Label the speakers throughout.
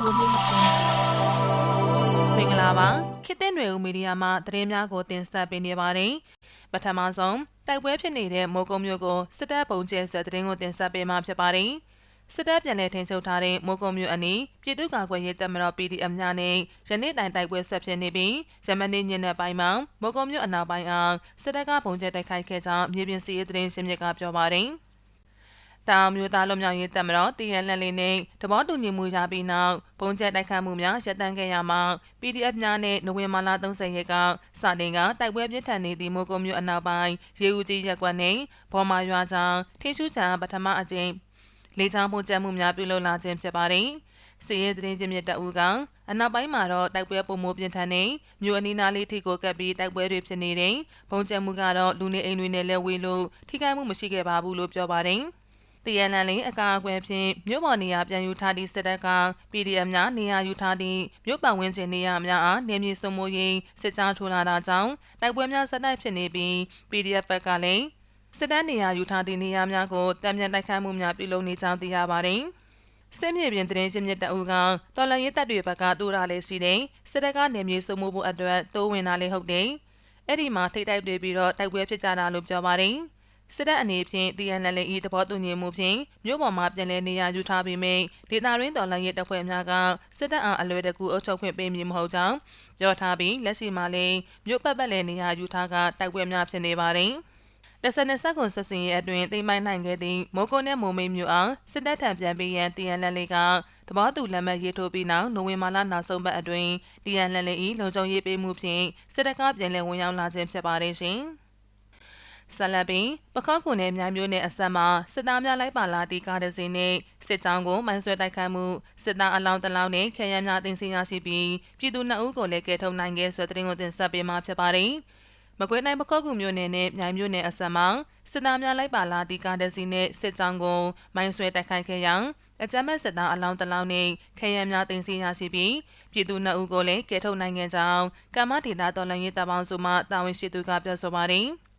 Speaker 1: မင်္ဂလာပါခေတ်သစ်ຫນွေဦးမီဒီယာမှသတင်းများကိုတင်ဆက်ပေးနေပါတယ်ပထမဆုံးတိုက်ပွဲဖြစ်နေတဲ့မိုးကုံမြို့ကိုစစ်တပ်ပုံကျဲဆွဲသတင်းကိုတင်ဆက်ပေးမှာဖြစ်ပါတယ်စစ်တပ်ပြန်လည်ထိန်းချုပ်ထားတဲ့မိုးကုံမြို့အနီးပြည်သူ့ကာကွယ်ရေးတပ်မတော် PDF များနဲ့ယနေ့တိုင်တိုက်ပွဲဆက်ဖြစ်နေပြီးယမနေ့ညနေပိုင်းမှာမိုးကုံမြို့အနောက်ပိုင်းအောင်စစ်တပ်ကပုံကျဲတိုက်ခိုက်ခဲ့ကြောင်းမြေပြင်စီးရေးသတင်းရှင်းမြစ်ကပြောပါတယ် တောင်မျိုးသားလွတ်မြောက်ရေးတပ်မတော်တည်ရလက်လေးနဲ့တဘောတူညီမှုရပြီးနောက်ဘုံကျက်တိုက်ခတ်မှုများရပ်တန့်ခဲ့ရမှာ PDF များနဲ့နိုဝင်ဘာလ30ရက်ကစတင်ကတိုက်ပွဲပြင်းထန်နေသည့်မိုးကုံမျိုးအနောက်ပိုင်းရေဦးကြီးရက်ကွက်နဲ့ဘော်မာရွာချောင်းထင်းရှူချံပထမအကြိမ်လေးချောင်းပုံကျက်မှုများပြုလုပ်လာခြင်းဖြစ်ပါတယ်။စီရဲသတင်းချင်းမြတ်တအူကအနောက်ပိုင်းမှာတော့တိုက်ပွဲပုံမိုးပြင်းထန်နေမြို့အနီးနားလေးထိကိုကပ်ပြီးတိုက်ပွဲတွေဖြစ်နေတယ်။ဘုံကျက်မှုကတော့လူနေအိမ်တွေနဲ့လက်ဝေးလို့ထိခိုက်မှုမရှိခဲ့ပါဘူးလို့ပြောပါတယ်။ တရန်လန်လင်းအကာအကွယ်ဖြင့်မြို့ပေါ်နေရာပြန်ယူထားသည့်စစ်တပ်က PDF များနေရာယူထားသည့်မြို့ပတ်ဝန်းကျင်နေရာများအားနေမြေစုံမိုးရေးစစ်ကြောင်းထိုးလာတာကြောင့်တိုက်ပွဲများဆက်တိုက်ဖြစ်နေပြီး PDF ဘက်ကလည်းစစ်တပ်နေရာယူထားသည့်နေရာများကိုတံပြန်တိုက်ခိုက်မှုများပြုလုပ်နေကြောင်းသိရပါတယ်။စစ်မြေပြင်တရင်ချင်းမြတ်တအူကတော်လန်ရေးတပ်တွေဘက်ကတိုးတာလေးရှိတယ်စစ်တပ်ကနေမြေစုံမိုးဖို့အတွက်တိုးဝင်တာလေးဟုတ်တယ်အဲ့ဒီမှာထိတ်တိုက်တွေပြီးတော့တိုက်ပွဲဖြစ်ကြတာလို့ပြောပါတယ်။ စစ်တပ်အနေဖြင့် TNL ၏သဘောတူညီမှုဖြင့်မြို့ပေါ်မှာပြန်လည်နေရာယူထားပြီးမိဒေသရင်းတော်လှန်ရေးတပ်ဖွဲ့များကစစ်တပ်အားအလွယ်တကူအုပ်ချုပ်ခွင့်ပေးမည်မဟုတ်ကြောင်းပြောထားပြီးလက်ရှိမှာလည်းမြို့ပတ်ပတ်လည်နေရာယူထားကတိုက်ပွဲများဖြစ်နေပါတယ်။လက်စနဆက်ကွန်ဆက်စင်ရဲ့အတွင်တိမ်မိုင်းနိုင်ခဲ့သည့်မိုးကုန်းနဲ့မိုးမိတ်မြို့အောင်စစ်တပ်ထံပြန်ပေးရန် TNL ကတဘောတူလက်မှတ်ရေးထိုးပြီးနောက်နိုဝင်ဘာလနောက်ဆုံးပတ်အတွင်း TNL ၏လုံခြုံရေးပေးမှုဖြင့်စစ်တပ်ကပြန်လည်ဝင်ရောက်လာခြင်းဖြစ်ပါတယ်ရှင်။ ဆက်လက်ပြီးပခောက်ခုနယ်မြိုင်မျိုးနယ်အဆက်မှာစစ်သားများလိုက်ပါလာသည့်ကားတစ်စီးနှင့်စစ်ကြောင်းကိုမိုင်းဆွဲတိုက်ခိုက်မှုစစ်သားအလောင်းတလောင်းနှင့်ခရမ်းများတင်စီရရှိပြီးပြည်သူနှစ်ဦးကိုလည်းကယ်ထုတ်နိုင်ခဲ့ဆွဲတဲ့တင်ကိုတင်ဆက်ပေးမှာဖြစ်ပါတယ်။မကွေးတိုင်းပခောက်ခုမြို့နယ်နဲ့မြိုင်မြို့နယ်အဆက်မှာစစ်သားများလိုက်ပါလာသည့်ကားတစ်စီးနှင့်စစ်ကြောင်းကိုမိုင်းဆွဲတိုက်ခိုက်ခဲ့ရာအကြမ်းမဲ့စစ်သားအလောင်းတလောင်းနှင့်ခရမ်းများတင်စီရရှိပြီးပြည်သူနှစ်ဦးကိုလည်းကယ်ထုတ်နိုင်ခဲ့ကြောင်းကမ္မဒေတာတော်လှန်ရေးတပ်ပေါင်းစုမှတာဝန်ရှိသူကပြောဆိုပါတယ်။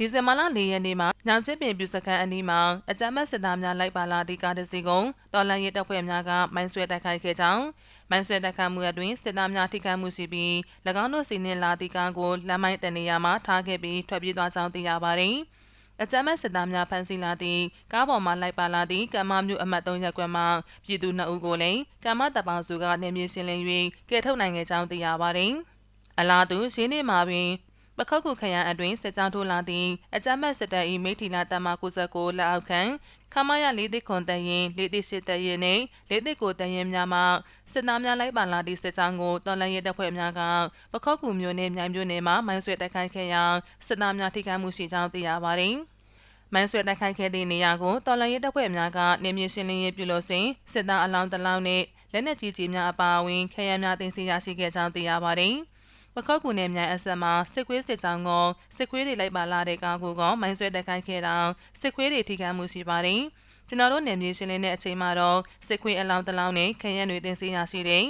Speaker 1: ဒီဇင်ဘာလ၄ရက်နေ့မှာညောင်ချစ်ပင်ပြူစခန်းအနီးမှာအကြမ်းဖက်စစ်သားများလိုက်ပါလာသည့်ကားတစ်စီးကိုတော်လန်ရေးတပ်ဖွဲ့များကမိုင်းဆွဲတိုက်ခိုက်ခဲ့ကြောင်းမိုင်းဆွဲတိုက်ခိုက်မှုအတွင်းစစ်သားများထိခိုက်မှုရှိပြီး၎င်းတို့စီနှင့်လာသည့်ကားကိုလမ်းမိုင်းတနေရာမှာထားခဲ့ပြီးထွက်ပြေးသွားကြောင်းသိရပါတယ်။အကြမ်းမဲ့စစ်သားများဖမ်းဆီးလာသည့်ကားပေါ်မှလိုက်ပါလာသည့်ကမ္မမြို့အမှတ်3ရပ်ကွက်မှပြည်သူ2ဦးကိုလည်းကမ္မတပ်ပေါင်းစုကနေမြေရှင်းလင်း၍ကယ်ထုတ်နိုင်ခဲ့ကြောင်းသိရပါတယ်။အလားတူရှင်းနေမှာပင် ပခောက်ခုခရိုင်အတွင်းစစ်ကြောင်းထိုးလာသည့်အကြမ်းဖက်စစ်တပ်၏မိထီလာတပ်မ69လက်အောက်ခံခမရလေးသိခွန်တရင်လေးသိစစ်တရင်နှင့်လေးသိကိုတရင်များမှစစ်သားများလိုက်ပါလာသည့်စစ်ကြောင်းကိုတော်လန်ရဲတပ်ဖွဲ့များကပခောက်ကူမျိုးနှင့်မြိုင်မျိုးနယ်မှမိုင်းဆွဲတိုက်ခိုက်ခဲ့ရာစစ်သားများထိခိုက်မှုရှိကြောင်းသိရပါသည်။မိုင်းဆွဲတိုက်ခိုက်ခဲ့သည့်နေရာကိုတော်လန်ရဲတပ်ဖွဲ့များကနေမြေရှင်းလင်းရေးပြုလုပ်စဉ်စစ်သားအလောင်းတလောင်းနှင့်လက်နက်ကြီးကြီးများအပါအဝင်ခရမ်းများတင်စီရရှိခဲ့ကြောင်းသိရပါသည်။ ပခောက်ကူနယ်မြိုင်အဆက်မှာစစ်ခွေးစစ်ကြောင်းကစစ်ခွေးတွေလိုက်ပါလာတဲ့ကားကိုကမိုင်းဆွဲတက်ခိုက်ခဲ့တာစစ်ခွေးတွေထိခိုက်မှုရှိပါတယ်ကျွန်တော်တို့နယ်မြေရှင်းလင်းတဲ့အချိန်မှာတော့စစ်ခွေးအလောင်းတလောင်းနဲ့ခရမ်းတွေတင်စီရရှိတဲ့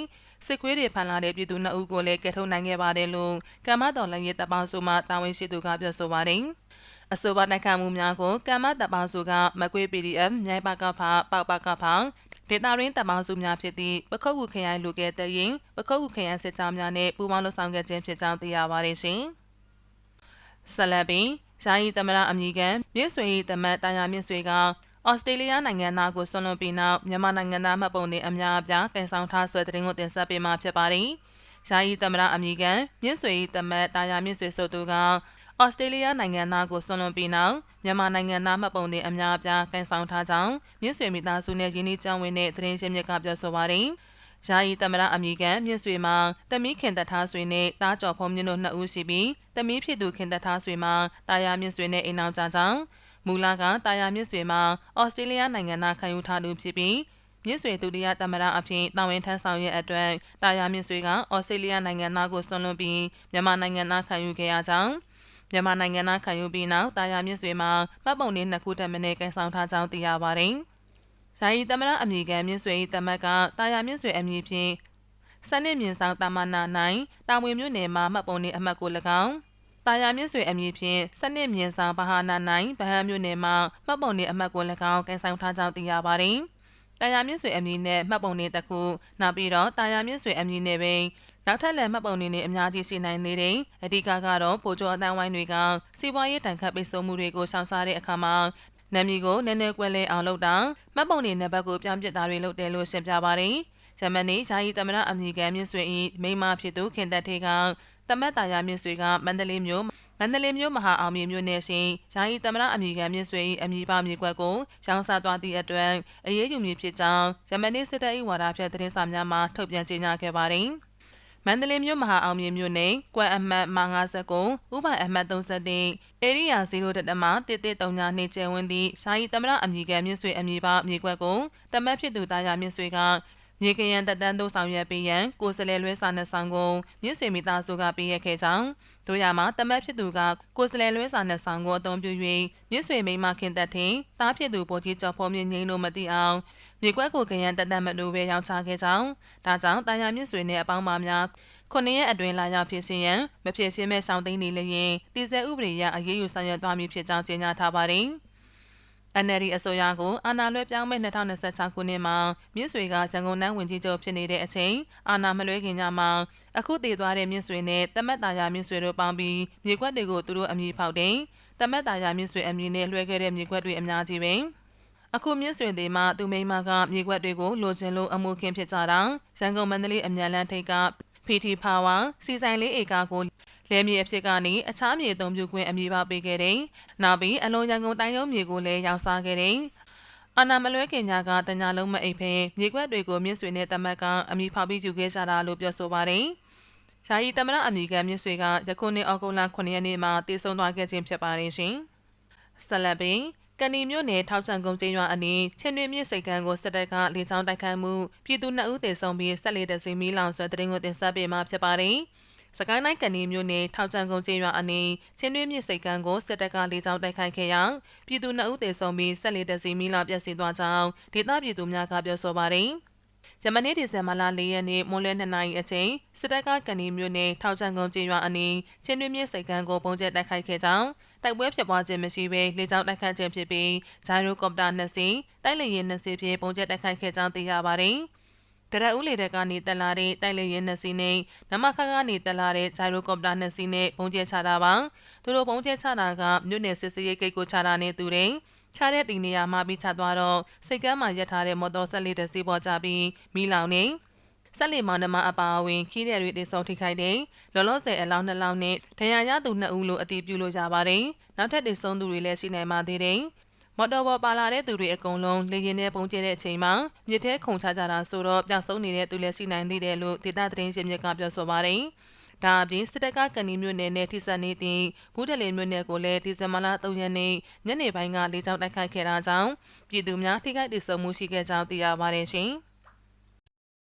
Speaker 1: စစ်ခွေးတွေဖန်လာတဲ့ပြည်သူနှစ်ဦးကိုလည်းကယ်ထုတ်နိုင်ခဲ့ပါတယ်လို့ကမ္မတော်လည်းရတပ်ပေါင်းစုမှတာဝန်ရှိသူကပြောဆိုပါတယ်အဆိုပါတိုက်ခိုက်မှုများကိုကမ္မတပ်ပေါင်းစုကမကွေး PDF မြိုင်ပါကဖပေါပကဖ ဒေတာရင်းတပ်ပေါင်းစုများဖြစ်သည့်ပခုတ်ကူခရိုင်လူကဲတရင်ပခုတ်ကူခရိုင်စစ်ကြောင်းများနှင့်ပူးပေါင်းလှုပ်ဆောင်ခဲ့ခြင်းဖြစ်ကြောင်းသိရပါတယ်ရှင်။ဆက်လက်ပြီးယာယီသမရအမည်ခံမြင့်ဆွေ၏တမတ်တာယာမြင့်ဆွေကဩစတြေးလျနိုင်ငံသားကိုဆွန်လွန်ပြီးနောက်မြန်မာနိုင်ငံသားမှတ်ပုံတင်အများအပြားကန်ဆောင်ထားဆွဲတဲ့တင်ကိုတင်ဆက်ပေးမှာဖြစ်ပါတယ်။ယာယီသမရအမည်ခံမြင့်ဆွေ၏တမတ်တာယာမြင့်ဆွေဆိုသူက ဩစတြေးလျနိုင်ငံသားကိုဆွန်လွန်ပြီးနောက်မြန်မာနိုင်ငံသားမှတ်ပုံတင်အများအပြားကန်ဆောင်ထားကြောင်းမြင့်ဆွေမိသားစုနဲ့ရင်းနှီးကြောင်းဝင်တဲ့သတင်းရှင်းမြစ်ကပြောဆိုပါတယ်။ယာယီသမရအမည်ခံမြင့်ဆွေမှာတမီးခင်တထားဆွေနဲ့တားကျော်ဖုံးမြင့်တို့နှစ်ဦးရှိပြီးတမီးဖြစ်သူခင်တထားဆွေမှာတာယာမြင့်ဆွေနဲ့အိမ်အောင်ကြကြောင်းမူလာကတာယာမြင့်ဆွေမှာဩစတြေးလျနိုင်ငံသားခံယူထားသူဖြစ်ပြီးမြင့်ဆွေဒုတိယသမရအဖြစ်တာဝန်ထမ်းဆောင်ရဲ့အတွက်တာယာမြင့်ဆွေကဩစတြေးလျနိုင်ငံသားကိုဆွန်လွန်ပြီးမြန်မာနိုင်ငံသားခံယူခဲ့ရကြောင်း မြန်မာနိုင်ငံသားခံယူပြီးနောက်တာယာမြင့်ဆွေမှာမှတ်ပုံတင်နှစ်ခုထပ်မံကန်ဆောင်ထားကြောင်းသိရပါတယ်။ယာယီသမရအမည်ခံမြင့်ဆွေ၏တမတ်ကတာယာမြင့်ဆွေအမည်ဖြင့်စနစ်မြင့်ဆောင်တာမနာနိုင်တာဝန်မြို့နယ်မှာမှတ်ပုံတင်အမှတ်ကို၎င်းတာယာမြင့်ဆွေအမည်ဖြင့်စနစ်မြင့်ဆောင်ဗဟာနာနိုင်ဗဟန်းမြို့နယ်မှာမှတ်ပုံတင်အမှတ်ကို၎င်းကန်ဆောင်ထားကြောင်းသိရပါတယ်။တာယာမြင့်ဆွေအမည်နဲ့မှတ်ပုံတင်တစ်ခုနောက်ပြီးတော့တာယာမြင့်ဆွေအမည်နဲ့ပင် နောက်ထပ်လည်းမှတ်ပုံတင်တွေအများကြီးရှိနိုင်သေးတယ်။အဓိကကတော့ပိုချိုအတန်းဝိုင်းတွေကစီးပွားရေးတန်ခတ်ပိတ်ဆို့မှုတွေကိုရှောင်ရှားတဲ့အခါမှာနာမည်ကိုနည်းနည်းကွက်လဲအောင်လုပ်တာမှတ်ပုံတင်နံပါတ်ကိုပြောင်းပြတာတွေလုပ်တယ်လို့ရှင်းပြပါတယ်။ဂျမနီယာယီသမရအမည်ခံမြင့်ဆွေ၏မိမဖြစ်သူခင်သက်ထေကတမတ်တာယာမြင့်ဆွေကမန္တလေးမြို့မန္တလေးမြို့မဟာအောင်မြေမြို့နယ်ရှင်ယာယီသမရအမည်ခံမြင့်ဆွေ၏အမည်ပါမြေကွက်ကိုရောင်းစားသွားသည့်အတွက်အရေးယူမည်ဖြစ်ကြောင်းဂျမနီစစ်တပ်၏ဝါဒဖြန့်သတင်းစာများမှထုတ်ပြန်ကြေညာခဲ့ပါသည်။ မန္တလေးမြို့မဟာအောင်မြေမြို့နယ်ကွမ်အမှတ်မ59ဥပိုင်အမှတ်31ဧရိယာ0တတမ1139နေကျဲဝင်းသည့်ရှာယီသမရအမည်ခံမြင့်ဆွေအမည်ပါမြေကွက်ကိုတမတ်ဖြစ်သူတာယာမြင့်ဆွေက မြေကရန်တက်တန်းတို့ဆောင်ရွက်ပေးရန်ကိုယ်စလဲလွဲစာနဲ့ဆောင်ကိုမြင့်ဆွေမိသားစုကပေးရခဲ့ကြောင်းတို့ရမှာတမတ်ဖြစ်သူကကိုယ်စလဲလွဲစာနဲ့ဆောင်ကိုအသုံးပြု၍မြင့်ဆွေမိမခင်သက်ထင်တားဖြစ်သူပေါ်ကြီးကျော်ဖော်မြင့်ငိမ့်လို့မသိအောင်မြေကွက်ကိုကရန်တက်တန်းမလို့ပဲရောင်းချခဲ့ကြောင်းဒါကြောင့်တာယာမြင့်ဆွေနဲ့အပေါင်းပါများခုနှစ်ရက်အတွင်းလာရောက်ဖြစ်စဉ်ရန်မဖြစ်ရှင်းမဲ့ဆောင်သိမ်းနေလျင်တည်ဆဲဥပဒေရအရေးယူဆောင်ရွက်သွားမည်ဖြစ်ကြောင်းကြေညာထားပါတယ်။ NLD အစိုးရကိုအာဏာလွှဲပြောင်းမဲ့2026ခုနှစ်မှာမြင့်ဆွေကရန်ကုန်တိုင်းဝန်ကြီးချုပ်ဖြစ်နေတဲ့အချိန်အာဏာမလွှဲခင်ညမှာအခုတည်သွားတဲ့မြင့်ဆွေနဲ့တမတ်တာယာမြင့်ဆွေတို့ပေါင်းပြီးမြေခွက်တွေကိုသူတို့အမည်ဖောက်တယ်။တမတ်တာယာမြင့်ဆွေအမည်နဲ့လွှဲခဲ့တဲ့မြေခွက်တွေအများကြီးပဲ။အခုမြင့်ဆွေတွေမှာသူမိမကမြေခွက်တွေကိုလိုချင်လို့အမှုခင်းဖြစ်ကြတာရန်ကုန်မန္တလေးအမြန်လန်းထိပ်က PT Power စီဆိုင်လေးဧကကို လယ်မြေအဖြစ်ကနေအခြားမြေအုံပြုခွင့်အမည်ပါပေးခဲ့တယ်။နောက်ပြီးအလုံးရန်ကုန်တိုင်းရုံးမြေကိုလည်းရောင်းစားခဲ့တယ်။အနာမလွဲခင်ညာကတညာလုံးမအိပ်ဖဲမြေခွက်တွေကိုမြင့်ဆွေနဲ့တမတ်ကအမည်ဖောက်ပြီးယူခဲ့ကြတာလို့ပြောဆိုပါတယ်။ရှားရီတမရအမည်ကမြင့်ဆွေကယခုနှစ်အောက်တိုဘာ9ရက်နေ့မှာတည်ဆုံသွားခဲ့ခြင်းဖြစ်ပါတယ်ရှင်။ဆက်လက်ပြီးကဏီမြို့နယ်ထောက်ချံကုန်းကျင်းရွာအနီးချင်းတွင်မြစ်စိတ်ကမ်းကိုစစ်တပ်ကလေကြောင်းတိုက်ခိုက်မှုပြည်သူနှစ်ဦးသေဆုံးပြီးဆက်လက်တစီမီလောင်ဆွဲတရင်ကိုတင်ဆက်ပေးမှာဖြစ်ပါတယ်။ စကိုင်းတိုင်းကဏီမြို့နယ်ထောက်ချံကုန်းကျင်းရွာအနီးချင်းတွင်မြစ်စိတ်ကမ်းကိုစစ်တပ်ကလေကြောင်းတိုက်ခိုက်ခဲ့ရာပြည်သူနှစ်ဦးသေဆုံးပြီးဆက်လက်တစီမီလောင်ပျက်စီးသွားကြောင်းဒေသပြည်သူများကပြောဆိုပါတယ်။ဂျမနီဒီဇင်ဘာလ၄ရက်နေ့မွန်လွဲ2နာရီအချိန်စစ်တပ်ကကန်ဒီမြို့နယ်ထောက်ချံကုန်းကျေးရွာအနီးချင်းတွင်းမြစ်စိတ်ကမ်းကိုပုံကျက်တိုက်ခိုက်ခဲ့ကြောင်းတိုက်ပွဲဖြစ်ပွားခြင်းမရှိဘဲလေကြောင်းတိုက်ခိုက်ခြင်းဖြစ်ပြီးဂျိုင်ရိုကော်ပတာနှစ်စီးတိုက်လေယာဉ်နှစ်စီးဖြင့်ပုံကျက်တိုက်ခိုက်ခဲ့ကြောင်းသိရပါတယ်။ တရဦးလေတဲ့ကနေတက်လာတဲ့တိုက်လေယာဉ်နှစ်စီးနဲ့နမခကနေတက်လာတဲ့ဂျိုင်ရိုကော်ပတာနှစ်စီးနဲ့ပုံကျက်ချတာပါ။သူတို့ပုံကျက်ချတာကမြို့နယ်စစ်စေးရိတ်ဂိတ်ကိုချတာနဲ့တူတယ်။ချတဲ့တင်နေရာမှာပြီးချသွားတော့စိတ်ကမ်းမှာရပ်ထားတဲ့မော်တော်ဆက်လေးတစ်စီးပေါ်ကြပြီးမိလောင်နေဆက်လီမောင်နှမအပါအဝင်ခီးတဲ့တွေတိစုံထိခိုက်တဲ့လောလောဆယ်အလောင်းနှလောင်းနဲ့ဒဏ်ရာရသူနှစ်ဦးလို့အတည်ပြုလို့ရပါတယ်။နောက်ထပ်တိစုံသူတွေလည်းရှိနိုင်ပါသေးတယ်။ မော်တော်ပေါ်ပါလာတဲ့သူတွေအကုန်လုံးလေရင်ထဲပုံကျဲတဲ့အချိန်မှာမြစ်ထဲခုန်ချကြတာဆိုတော့ပြောက်ဆုံးနေတဲ့သူလည်းရှိနိုင်သေးတယ်လို့ဒေတာသတင်းရှင်မြစ်ကပြောဆိုပါတယ်။ဒါအပြင်စစ်တပ်ကကန်နီမြို့နယ်နဲ့ထိစပ်နေသည့်ဘူးတလင်မြို့နယ်ကိုလည်းဒီဇင်ဘာလ3ရက်နေ့ညနေပိုင်းကလေကြောင်းတိုက်ခိုက်ခဲ့တာကြောင့်ပြည်သူများထိခိုက်ဒေဆုံးမှုရှိခဲ့ကြောင်းသိရပါတယ်ရှင်။